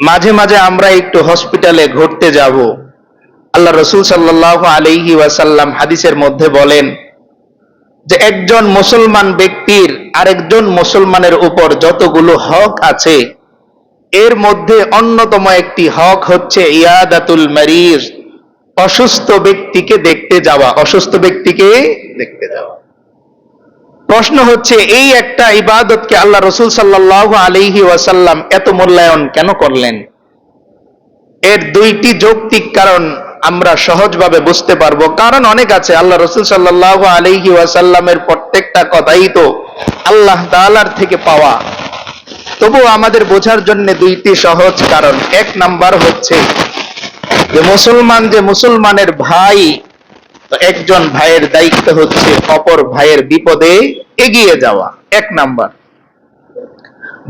মাঝে মাঝে আমরা একটু হসপিটালে ঘুরতে যাব। আল্লাহ রসুল সাল্লাহ আলহি ওয়াসাল্লাম হাদিসের মধ্যে বলেন যে, একজন মুসলমান ব্যক্তির আরেকজন মুসলমানের উপর যতগুলো হক আছে, এর মধ্যে অন্যতম একটি হক হচ্ছে ইয়াদাতুল মারিজ, অসুস্থ ব্যক্তিকে দেখতে যাওয়া। অসুস্থ ব্যক্তিকে দেখতে যাওয়া। প্রশ্ন হচ্ছে, এই একটা ইবাদতকে আল্লাহ রসুল সাল্লাহ আলিহি ওয়াসাল্লাম এত মূল্যায়ন কেন করলেন? এর দুইটি যৌক্তিক কারণ আমরা সহজভাবে বুঝতে পারব। কারণ অনেক আছে, আল্লাহ রসুল সাল্লাহ আলিহি ওয়াসাল্লামের প্রত্যেকটা কথাই তো আল্লাহ তালার থেকে পাওয়া। তবু আমাদের বোঝার জন্য দুইটি সহজ কারণ। এক নাম্বার হচ্ছে যে, মুসলমান যে মুসলমানের ভাই তো একজন ভাইয়ের দায়িত্ব হচ্ছে অপর ভাইয়ের বিপদে এগিয়ে যাওয়া। এক নাম্বার।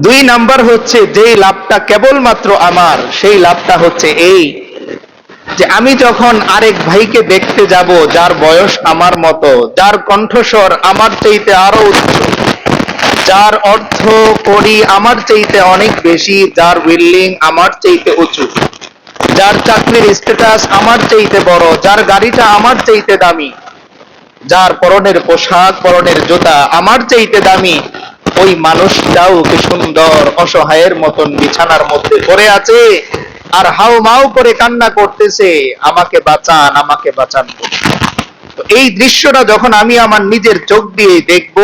দুই নাম্বার হচ্ছে যেই লাভটা কেবলমাত্র আমার, সেই লাভটা হচ্ছে এই যে আমি যখন আরেক ভাইকে দেখতে যাব, যার বয়স আমার মতো, যার কণ্ঠস্বর আমার চাইতে আরও উচ্চ, যার অর্থ করি আমার চাইতে অনেক বেশি, যার বিল্ডিং আমার চাইতে উঁচু যার চাকরির স্ট্যাটাস আমার চাইতে বড়, যার গাড়িটা আমার চাইতে দামি, যার পরনের পোশাক, পরনের জুতা আমার চাইতে দামি, ওই মানুষটাও কি সুন্দর, অসহায়ের মতন বিছানার মধ্যে পড়ে আছে আর হাউ মাও করে কান্না করতেছে, আমাকে বাঁচান আমাকে বাঁচান। তো এই দৃশ্যটা যখন আমি আমার নিজের চোখ দিয়ে দেখব,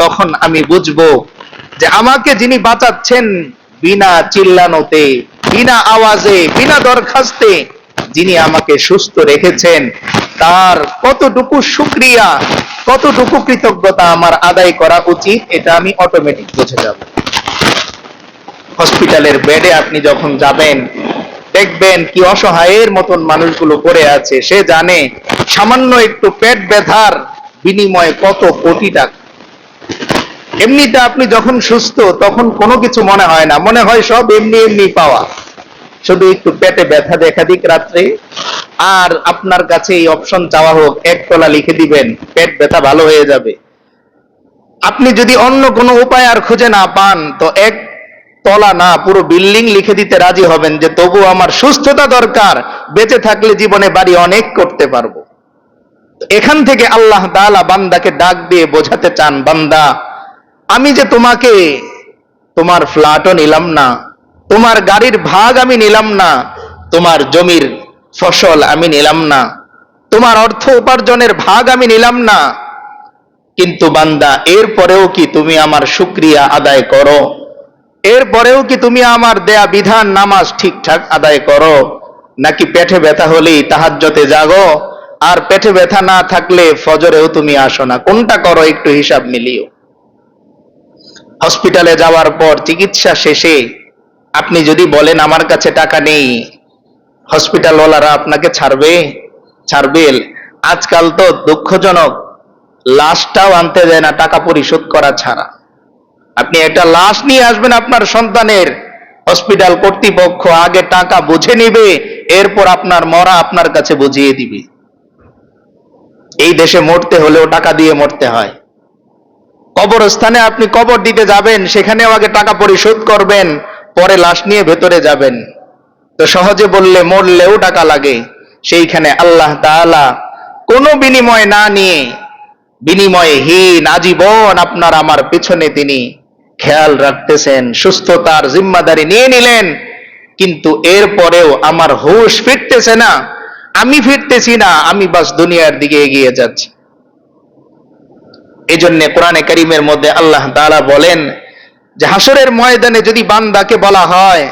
তখন আমি বুঝব যে আমাকে যিনি বাঁচাচ্ছেন বিনা চিল্লানোতে, বিনা আওয়াজে, বিনা দরখাস্তে যিনি আমাকে সুস্থ রেখেছেন, তার কতটুকু সুক্রিয়া, কতটুকু কৃতজ্ঞতা আমার আদায় করা উচিত, এটা আমি অটোমেটিক বুঝে যাব। হসপিটালের বেডে আপনি যখন যাবেন, দেখবেন কি অসহায়ের মতন মানুষগুলো পড়ে আছে। সে জানে সামান্য একটু পেট ব্যথার বিনিময়ে কত কোটি টাকা। এমনিতে আপনি যখন সুস্থ, তখন কোনো কিছু মনে হয় না। মনে হয় সব এমনি এমনি পাওয়া। শুধু একটু পেটে ব্যথা দেখা দিক রাত্রে। আর আপনার কাছে এই অপশন চাওয়া হোক, এক তলা লিখে দিবেন, পেট ব্যথা ভালো হয়ে যাবে। আপনি যদি অন্য কোনো উপায় আর খুঁজে না পান, তো এক তলা না, পুরো বিল্ডিং লিখে দিতে রাজি হবেন যে তবু আমার সুস্থতা দরকার, বেঁচে থাকলে জীবনে বাড়ি অনেক করতে পারব। এখান থেকে আল্লাহ তাআলা বান্দাকে ডাক দিয়ে বোঝাতে চান, বান্দা আমি যে তোমাকে, তোমার ফ্ল্যাটও নিলাম না, তোমার গাড়ির ভাগ আমি নিলাম না, তোমার জমির ফসল আমি নিলাম না, তোমার অর্থ উপার্জনের ভাগ আমি নিলাম না, কিন্তু বান্দা, এরপরেও কি তুমি আমার শুক্রিয়া আদায় করো? এরপরেও কি তুমি আমার দেয়া বিধান নামাজ ঠিকঠাক আদায় করো? নাকি পেটে ব্যথা হলেই তাহাজ্জতে জাগো? আর পেটে ব্যথা না থাকলে ফজরেও তুমি আসো না। কোনটা করো একটু হিসাব মিলিও। হসপিটালে যাওয়ার পর চিকিৎসা শেষে আপনি যদি বলেন, আমার কাছে টাকা নেই, হসপিটালওয়ালারা আপনাকে ছাড়বে ছাড়বে। আজকাল তো দুঃখজনক, লাশটাও আনতে দেয় না, টাকা পরিশোধ করা ছাড়া। আপনি একটা লাশ নিয়ে আসবেন আপনার সন্তানের, হসপিটাল কর্তৃপক্ষ আগে টাকা বুঝে নিবে, এরপর আপনার মরা আপনার কাছে বুঝিয়ে দিবে। এই দেশে মরতে হলেও টাকা দিয়ে মরতে হয়। কবরস্থানে আপনি কবর দিতে যাবেন, সেখানেও আগে টাকা পরিশোধ করবেন, পরে লাশ নিয়ে ভেতরে যাবেন। তো সহজে বললে, মরলেও টাকা লাগে। সেইখানে আল্লাহ তাআলা কোনো বিনিময় না নিয়ে বিনিময়হীন আজীবন আপনার আমার পিছনে তিনি খেয়াল রাখতেছেন, সুস্থতার জিম্মাদারি নিয়ে নিলেন। কিন্তু এরপরেও আমার হুশ ফিরতেছে না, আমি ফিরতেছি না, আমি বাস দুনিয়ার দিকে এগিয়ে যাচ্ছি। এই জন্য কোরআনে করিমের মধ্যে আল্লাহ তাআলা বলেন যে হাসরের ময়দানে যদি বান্দাকে বলা হয়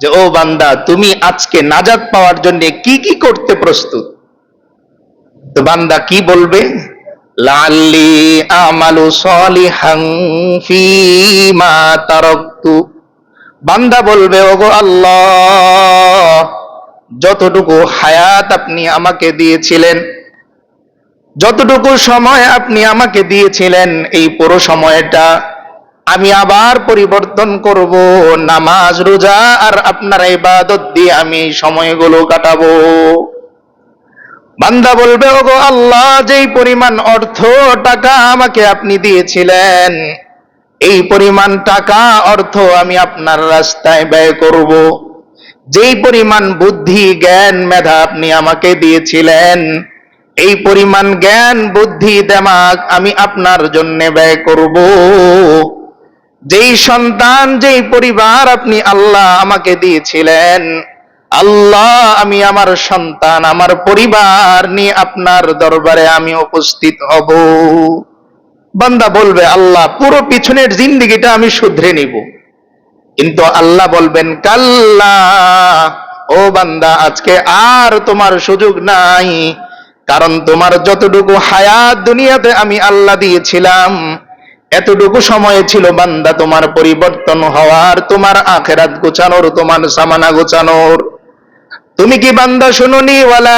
যে, ও বান্দা, তুমি আজকে নাজাদ পাওয়ার জন্য কি কি করতে প্রস্তুত? তো বান্দা কি বলবে? লাল্লি আমালু সলিহাং ফিমা তারাকতু। বান্দা বলবে, ওগো আল্লাহ, যতটুকু হায়াত আপনি আমাকে দিয়েছিলেন যতটুকু সময় আপনি আমাকে দিয়েছিলেন এই পুরো সময়টা, আমি আবার পরিবর্তন করব, নামাজ, রোজা আর আপনার ইবাদত দিয়ে আমি সময়গুলো কাটাবো। বান্দা বলবে, ওগো আল্লাহ, যেই পরিমাণ অর্থ, টাকা আমাকে আপনি দিয়েছিলেন, এই পরিমাণ টাকা অর্থ আমি আপনার রাস্তায় ব্যয় করব। যেই পরিমাণ বুদ্ধি, জ্ঞান, মেধা আপনি আমাকে দিয়েছিলেন এই পরিমাণ জ্ঞান, বুদ্ধি দেমাক আমি আপনার জন্য ব্যয় করব। যেই সন্তান, যেই পরিবার আপনি আল্লাহ আমাকে দিয়েছিলেন, আল্লাহ আমি আমার সন্তান, আমার পরিবার নিয়ে আপনার দরবারে আমি উপস্থিত হব। বান্দা বলবে, আল্লাহ, পুরো পিছনের জিন্দিগিটা আমি শুধরে নিব। কিন্তু আল্লাহ বলবেন, কাল্লা, ও বান্দা, আজকে আর তোমার সুযোগ নাই। কারণ তোমার যতটুকু হায়াত দুনিয়াতে আমি আল্লাহ দিয়েছিলাম, এতটুকু সময় ছিল বান্দা তোমার পরিবর্তন হওয়ার, তোমার আখেরাত গোছানোর, তোমার সামানা গোছানোর। তুমি কি বান্দা শুনুনি? ওয়ালা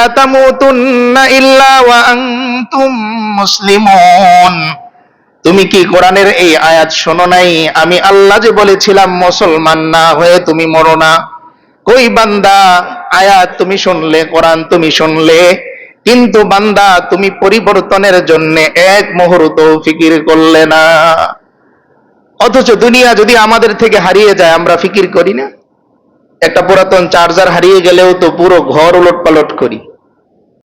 তুমি কি কোরআনের এই আয়াত শোনো নাই? আমি আল্লাহ যে বলেছিলাম, মুসলমান না হয়ে তুমি মরো না। কই বান্দা? আয়াত তুমি শুনলে, কোরআন তুমি শুনলে? কিন্তু বান্দা, তুমি পরিবর্তনের জন্য এক মুহূর্ত ফিকির করলে না। অথচ দুনিয়া যদি আমাদের থেকে হারিয়ে যায়, আমরা ফিকির করি না? একটা পুরাতন চার্জার হারিয়ে গেলেও তো পুরো ঘর উলট পালট করি।